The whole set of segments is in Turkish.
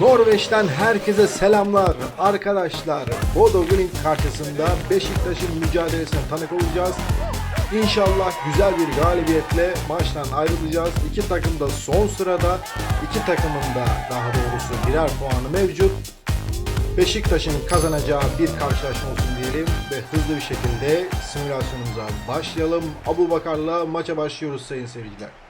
Norveç'ten herkese selamlar arkadaşlar. Bodo Glimt karşısında Beşiktaş'ın mücadelesine tanık olacağız. İnşallah güzel bir galibiyetle maçtan ayrılacağız. İki takım da son sırada. İki takımın da daha doğrusu birer puanı mevcut. Beşiktaş'ın kazanacağı bir karşılaşma olsun diyelim ve hızlı bir şekilde simülasyonumuza başlayalım. Abu Bakar'la maça başlıyoruz sayın seyirciler.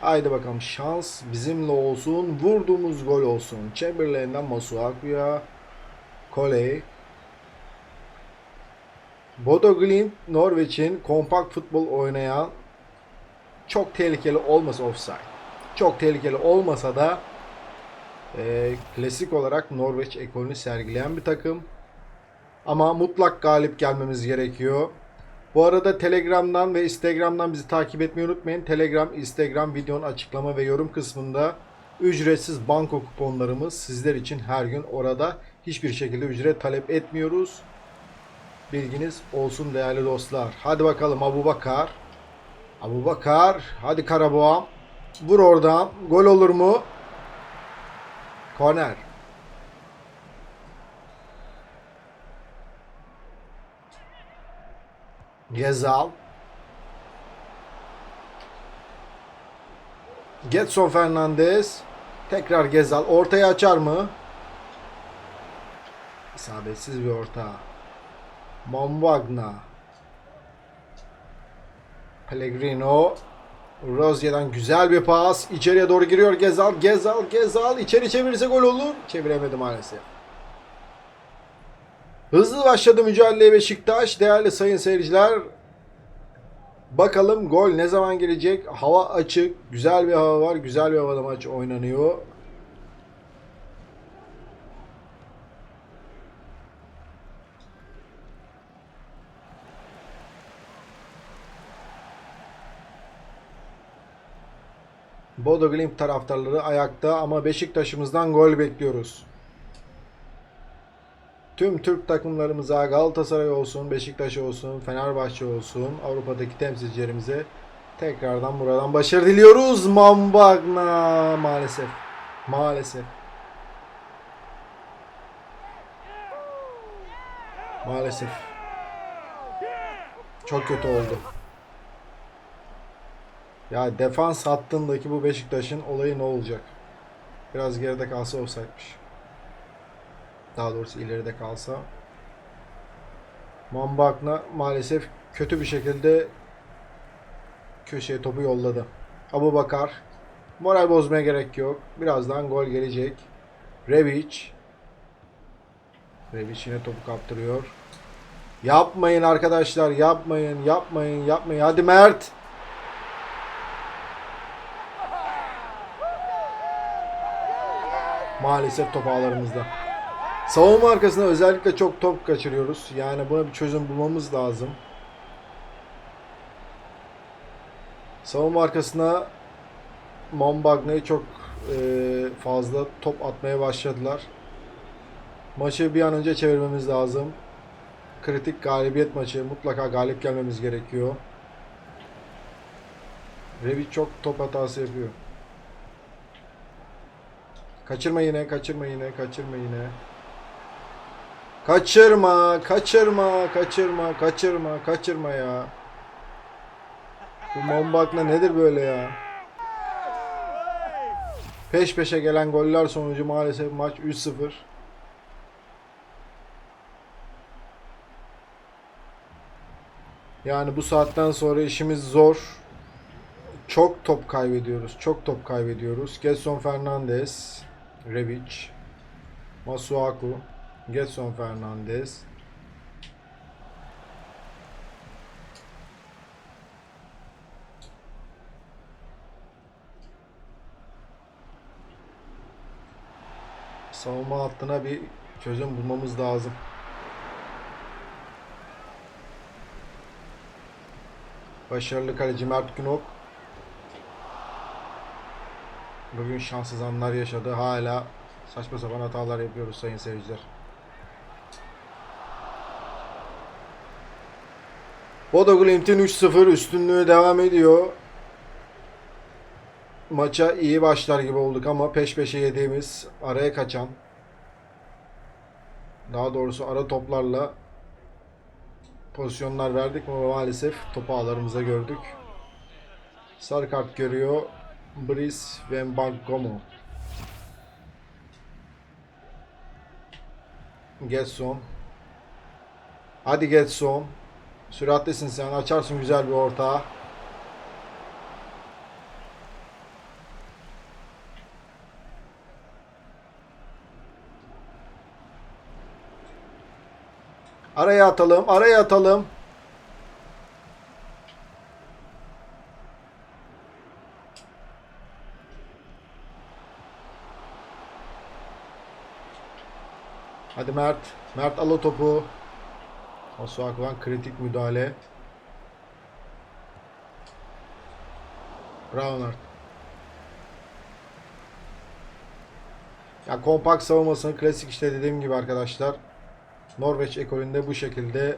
Haydi bakalım şans bizimle olsun. Vurduğumuz gol olsun. Chamberlain'den Masuaku'ya. Koley. Bodo Glimt Norveç'in kompakt futbol oynayan çok tehlikeli olmasa offside. Çok tehlikeli olmasa da e, klasik olarak Norveç ekolünü sergileyen bir takım. Ama mutlak galip gelmemiz gerekiyor. Bu arada Telegram'dan ve Instagram'dan bizi takip etmeyi unutmayın. Telegram, Instagram videonun açıklama ve yorum kısmında ücretsiz banko kuponlarımız sizler için her gün orada. Hiçbir şekilde ücret talep etmiyoruz. Bilginiz olsun değerli dostlar. Hadi bakalım Abu Bakar. Abu Bakar. Hadi Karaboğam. Vur oradan. Gol olur mu? Korner. Gezal. Getson Fernandez. Tekrar Gezal. Ortaya açar mı? İsabetsiz bir orta. Mombagna. Pellegrino. Rozier'den güzel bir pas. İçeriye doğru giriyor Gezal. Gezal, Gezal. içeri çevirirse gol olur. Çeviremedi maalesef. Hızlı başladı mücadeleye Beşiktaş. Değerli sayın seyirciler. Bakalım gol ne zaman gelecek? Hava açık. Güzel bir hava var. Güzel bir havada maç oynanıyor. Bodo Glimt taraftarları ayakta ama Beşiktaş'ımızdan gol bekliyoruz. Tüm Türk takımlarımıza Galatasaray olsun, Beşiktaş olsun, Fenerbahçe olsun, Avrupa'daki temsilcilerimize tekrardan buradan başarı diliyoruz. Mambagna maalesef. Maalesef. Maalesef. Çok kötü oldu. Ya defans hattındaki bu Beşiktaş'ın olayı ne olacak? Biraz geride kalsa olsaymış. Daha doğrusu ileride kalsa. Mambakna maalesef kötü bir şekilde köşeye topu yolladı. Abu Bakar. Moral bozmaya gerek yok. Birazdan gol gelecek. Rebic. Rebic yine topu kaptırıyor. Yapmayın arkadaşlar. Yapmayın. Yapmayın. Yapmayın. Hadi Mert. Maalesef top ağlarımızda. Savunma arkasında özellikle çok top kaçırıyoruz. Yani buna bir çözüm bulmamız lazım. Savunma arkasına Mombagna'yı çok e, fazla top atmaya başladılar. Maçı bir an önce çevirmemiz lazım. Kritik galibiyet maçı. Mutlaka galip gelmemiz gerekiyor. Revi çok top hatası yapıyor. Kaçırma yine, kaçırma yine, kaçırma yine. Kaçırma, kaçırma, kaçırma, kaçırma, kaçırma ya. Bu Mombak'la nedir böyle ya? Peş peşe gelen goller sonucu maalesef maç 3-0. Yani bu saatten sonra işimiz zor. Çok top kaybediyoruz. Çok top kaybediyoruz. Gelson Fernandez, Rebic, Masuaku, Getson Fernandez. Savunma hattına bir çözüm bulmamız lazım. Başarılı kaleci Mert Günok. Bugün şanssız anlar yaşadı. Hala saçma sapan hatalar yapıyoruz sayın seyirciler. Bodo Glimt'in 3-0 üstünlüğü devam ediyor. maça iyi başlar gibi olduk ama peş peşe yediğimiz araya kaçan daha doğrusu ara toplarla pozisyonlar verdik ama maalesef topu ağlarımıza gördük. Sarı kart görüyor. Brice ve Mbangomo. Getson. Hadi Getson. Süratlisin sen. Açarsın güzel bir orta. Araya atalım. Araya atalım. Hadi Mert. Mert al o topu. Osuakvan kritik müdahale. Mert. Ya kompakt savunmasının klasik işte dediğim gibi arkadaşlar. Norveç ekolünde bu şekilde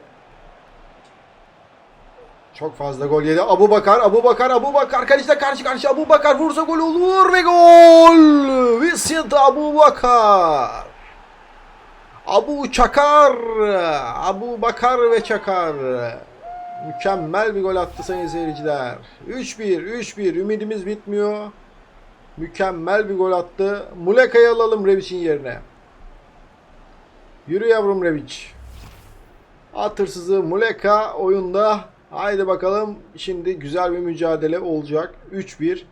çok fazla gol yedi. Abu Bakar, Abu Bakar, Abu Bakar. Kaleciyle karşı karşıya Abu Bakar vursa gol olur ve gol! Vincent Abu Bakar. Abu Çakar. Abu Bakar ve Çakar. Mükemmel bir gol attı sayın seyirciler. 3-1, 3-1. Ümidimiz bitmiyor. Mükemmel bir gol attı. Muleka'yı alalım Revic'in yerine. Yürü yavrum Revic. At hırsızı Muleka oyunda. Haydi bakalım. Şimdi güzel bir mücadele olacak. 3-1.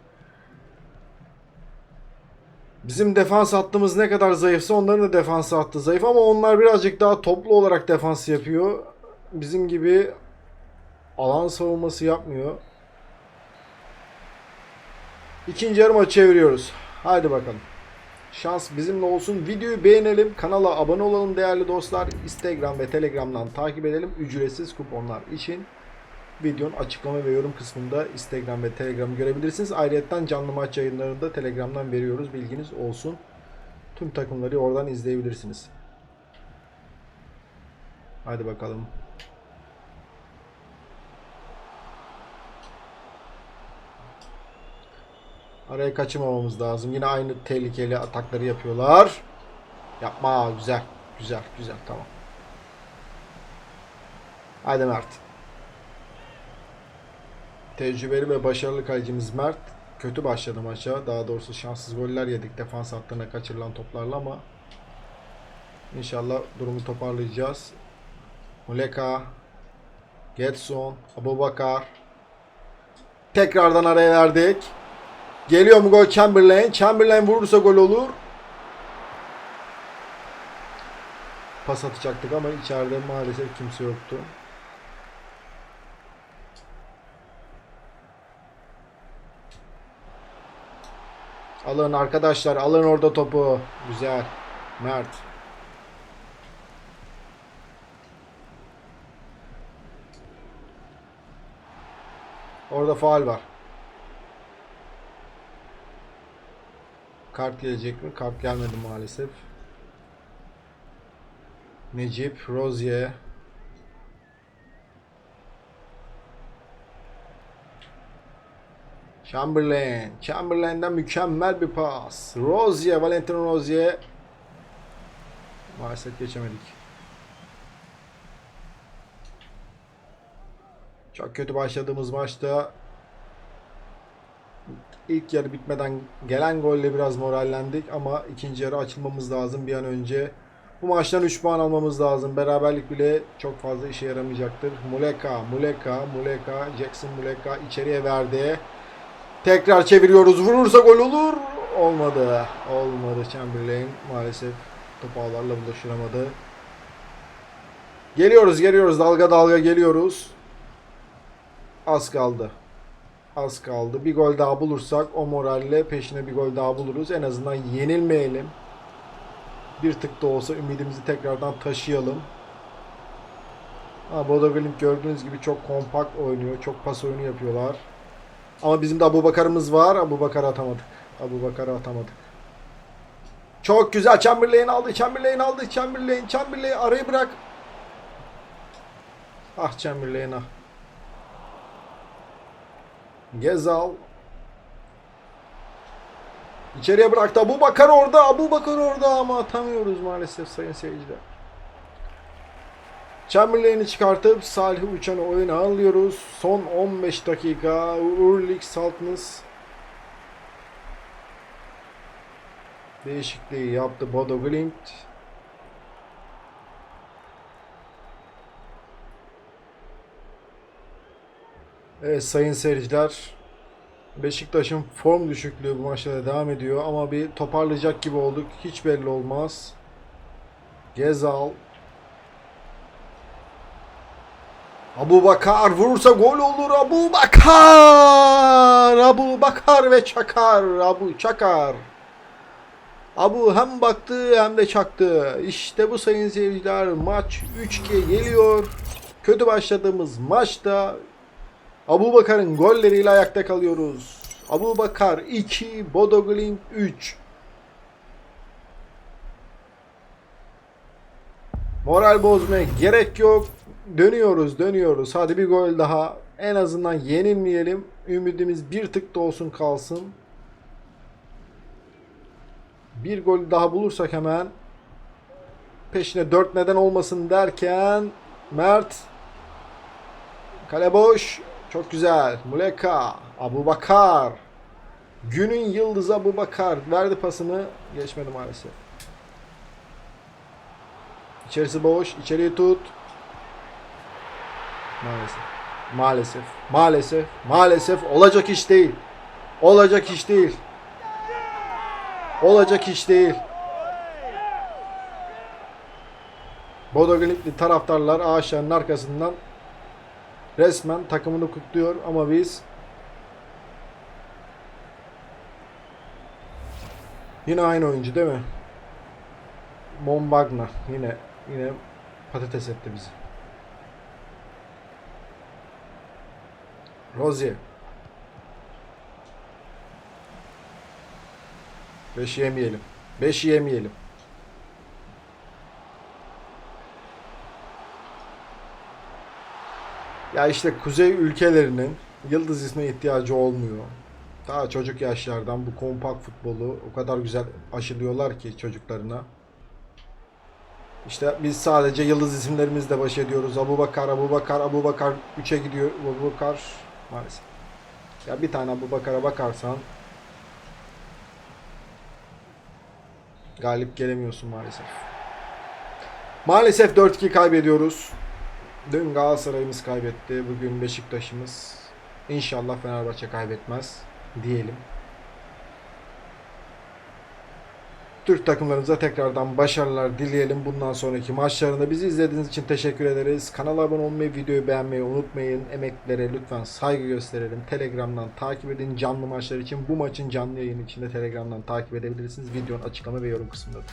Bizim defans hattımız ne kadar zayıfsa onların da defans hattı zayıf ama onlar birazcık daha toplu olarak defans yapıyor. Bizim gibi alan savunması yapmıyor. İkinci yarıma çeviriyoruz. Haydi bakalım. Şans bizimle olsun. Videoyu beğenelim. Kanala abone olalım değerli dostlar. Instagram ve Telegram'dan takip edelim. Ücretsiz kuponlar için videonun açıklama ve yorum kısmında Instagram ve Telegram'ı görebilirsiniz. Ayrıca canlı maç yayınlarını da Telegram'dan veriyoruz. Bilginiz olsun. Tüm takımları oradan izleyebilirsiniz. Hadi bakalım. Araya kaçırmamamız lazım. Yine aynı tehlikeli atakları yapıyorlar. Yapma. Güzel. Güzel. Güzel. Tamam. Haydi Mert. Tecrübeli ve başarılı kalecimiz Mert. Kötü başladı maça. Daha doğrusu şanssız goller yedik defans hattına kaçırılan toplarla ama inşallah durumu toparlayacağız. Muleka, Getson, Abubakar. Tekrardan araya verdik. Geliyor mu gol Chamberlain? Chamberlain vurursa gol olur. Pas atacaktık ama içeride maalesef kimse yoktu. Alın arkadaşlar alın orada topu. Güzel. Mert. Orada faal var. Kart gelecek mi? Kart gelmedi maalesef. Necip, Rozier. Chamberlain. Chamberlain'den mükemmel bir pas. Rozier, Valentino Rozier. Maalesef geçemedik. Çok kötü başladığımız maçta ilk yarı bitmeden gelen golle biraz morallendik ama ikinci yarı açılmamız lazım bir an önce. Bu maçtan 3 puan almamız lazım. Beraberlik bile çok fazla işe yaramayacaktır. Muleka, Muleka, Muleka, Jackson Muleka içeriye verdi. Tekrar çeviriyoruz. Vurursa gol olur. Olmadı. Olmadı. Chamberlain maalesef top ağlarla buluşturamadı. Geliyoruz, geliyoruz. Dalga dalga geliyoruz. Az kaldı. Az kaldı. Bir gol daha bulursak o moralle peşine bir gol daha buluruz. En azından yenilmeyelim. Bir tık da olsa ümidimizi tekrardan taşıyalım. Ha, Bodo Glimt gördüğünüz gibi çok kompakt oynuyor. Çok pas oyunu yapıyorlar. Ama bizim de Abu Bakar'ımız var. Abu Bakar atamadık. Abu Bakar'ı atamadık. Çok güzel. Chamberlain aldı. Chamberlain aldı. Chamberlain. Chamberlain arayı bırak. Ah Chamberlain ah. Gezal. İçeriye bıraktı. Abu Bakar orada. Abu Bakar orada ama atamıyoruz maalesef sayın seyirciler. Chamberlain'i çıkartıp Salih Uçan'ı oyuna alıyoruz. Son 15 dakika. Urlik Saltness değişikliği yaptı Bodo Glimt. Evet sayın seyirciler. Beşiktaş'ın form düşüklüğü bu maçta da devam ediyor ama bir toparlayacak gibi olduk. Hiç belli olmaz. Gezal. Abu Bakar vurursa gol olur. Abu Bakar. Abu Bakar ve Çakar. Abu Çakar. Abu hem baktı hem de çaktı. İşte bu sayın seyirciler. Maç 3-2 geliyor. Kötü başladığımız maçta Abu Bakar'ın golleriyle ayakta kalıyoruz. Abu Bakar 2, Bodo Glimt 3. Moral bozmaya gerek yok. Dönüyoruz, dönüyoruz. Hadi bir gol daha. En azından yenilmeyelim. Ümidimiz bir tık da olsun kalsın. Bir gol daha bulursak hemen peşine 4 neden olmasın derken Mert Kale boş. Çok güzel. Muleka. Abu Bakar. Günün yıldızı Abu Bakar. Verdi pasını. Geçmedi maalesef. İçerisi boş. İçeriye tut. Maalesef. Maalesef. Maalesef. Maalesef. Olacak iş değil. Olacak iş değil. Olacak iş değil. Bodo Glimt'li taraftarlar ağaçların arkasından resmen takımını kutluyor ama biz yine aynı oyuncu değil mi? Mombagna yine yine patates etti bizi. Rozier. Beş yemeyelim. Beş yemeyelim. Ya işte kuzey ülkelerinin yıldız isme ihtiyacı olmuyor. Daha çocuk yaşlardan bu kompakt futbolu o kadar güzel aşılıyorlar ki çocuklarına. İşte biz sadece yıldız isimlerimizle baş ediyoruz. Abu Bakar, Abu Bakar, Abu Bakar 3'e gidiyor. Abu Bakar maalesef. Ya bir tane Abu Bakar'a bakarsan galip gelemiyorsun maalesef. Maalesef 4-2 kaybediyoruz. Dün Galatasaray'ımız kaybetti. Bugün Beşiktaş'ımız. İnşallah Fenerbahçe kaybetmez diyelim. Türk takımlarımıza tekrardan başarılar dileyelim. Bundan sonraki maçlarında bizi izlediğiniz için teşekkür ederiz. Kanala abone olmayı, videoyu beğenmeyi unutmayın. Emeklere lütfen saygı gösterelim. Telegram'dan takip edin. Canlı maçlar için bu maçın canlı yayını içinde Telegram'dan takip edebilirsiniz. Videonun açıklama ve yorum kısmındadır.